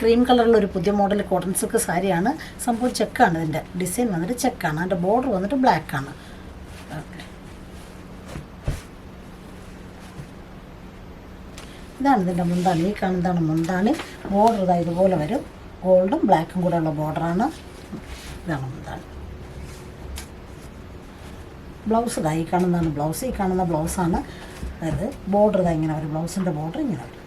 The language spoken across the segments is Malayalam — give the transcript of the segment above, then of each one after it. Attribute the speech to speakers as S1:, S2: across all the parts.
S1: ക്രീം കളറുള്ള ഒരു പുതിയ മോഡൽ കോട്ടൺ സിൽക്ക് സാരിയാണ്. സംഭവം ചെക്കാണ് ഇതിന്റെ ഡിസൈൻ വന്നിട്ട് ചെക്കാണ്. അതിന്റെ ബോർഡർ വന്നിട്ട് ബ്ലാക്ക് ആണ് ഇതാണ് ഇതിന്റെ മുന്താണി ഈ കാണുന്നതാണ് മുന്താണി ബോർഡർ ഇതാ ഇതുപോലെ വരും. ഗോൾഡും ബ്ലാക്കും കൂടെ ഉള്ള ബോർഡറാണ്. ഇതാണ് മുന്താണി ബ്ലൗസ് ഇതാ ഈ കാണുന്നതാണ് ബ്ലൗസ്. ഈ കാണുന്ന ബ്ലൗസാണ്. അതായത് ബോർഡർ ഇതാ ഇങ്ങനെ വരും. ബ്ലൗസിന്റെ ബോർഡർ ഇങ്ങനെ വരും.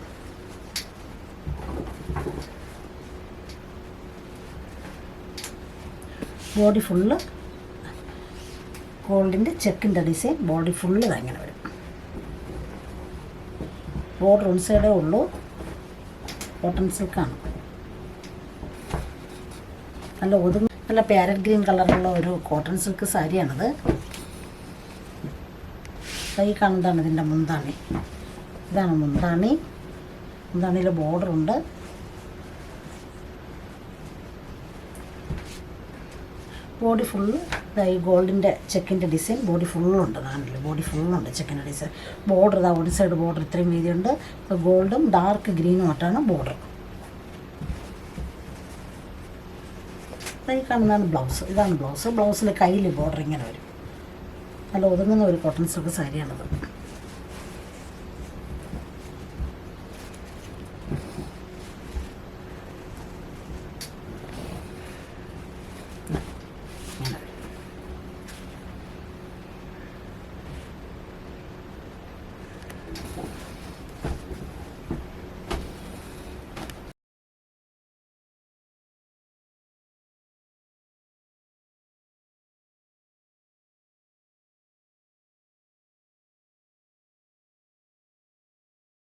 S1: ബോഡി ഫുള്ള് ഗോൾഡിന്റെ ചെക്കിന്റെ ഡിസൈൻ ബോഡി ഫുള്ള് ഇതങ്ങനെ വരും. ബോർഡർ ഒൺ സൈഡേ ഉള്ളൂ. കോട്ടൺ സിൽക്കാണ്. നല്ല ഒതുങ്ങി നല്ല പാരറ്റ് ഗ്രീൻ കളറുള്ള ഒരു കോട്ടൺ സിൽക്ക് സാരിയാണത്. ഈ കാണുന്നതാണ് ഇതിന്റെ മുന്താണി. ഇതാണ് മുന്താണി. മുന്താണിയിൽ ബോർഡറുണ്ട് ബോഡി ഫുള്ള് ഈ ഗോൾഡിന്റെ ചെക്കിന്റെ ഡിസൈൻ ബോഡി ഫുള്ളുണ്ട് കാണില്ല ബോഡി ഫുള്ളുണ്ട് ചെക്കിന്റെ ഡിസൈൻ. ബോർഡർ ഇതാ ഒരു സൈഡ് ബോർഡർ ഇത്രയും വീതിയുണ്ട്. ഗോൾഡും ഡാർക്ക് ഗ്രീനും ആയിട്ടാണ് ബോർഡർ. ഈ കാണുന്നതാണ് ബ്ലൗസ്. ഇതാണ് ബ്ലൗസ്. ബ്ലൗസിൽ കയ്യിൽ ബോർഡർ ഇങ്ങനെ വരും. നല്ല ഒതുങ്ങുന്ന ഒരു കോട്ടൺ സിൽക്ക് സാരിയാണത്. おっ。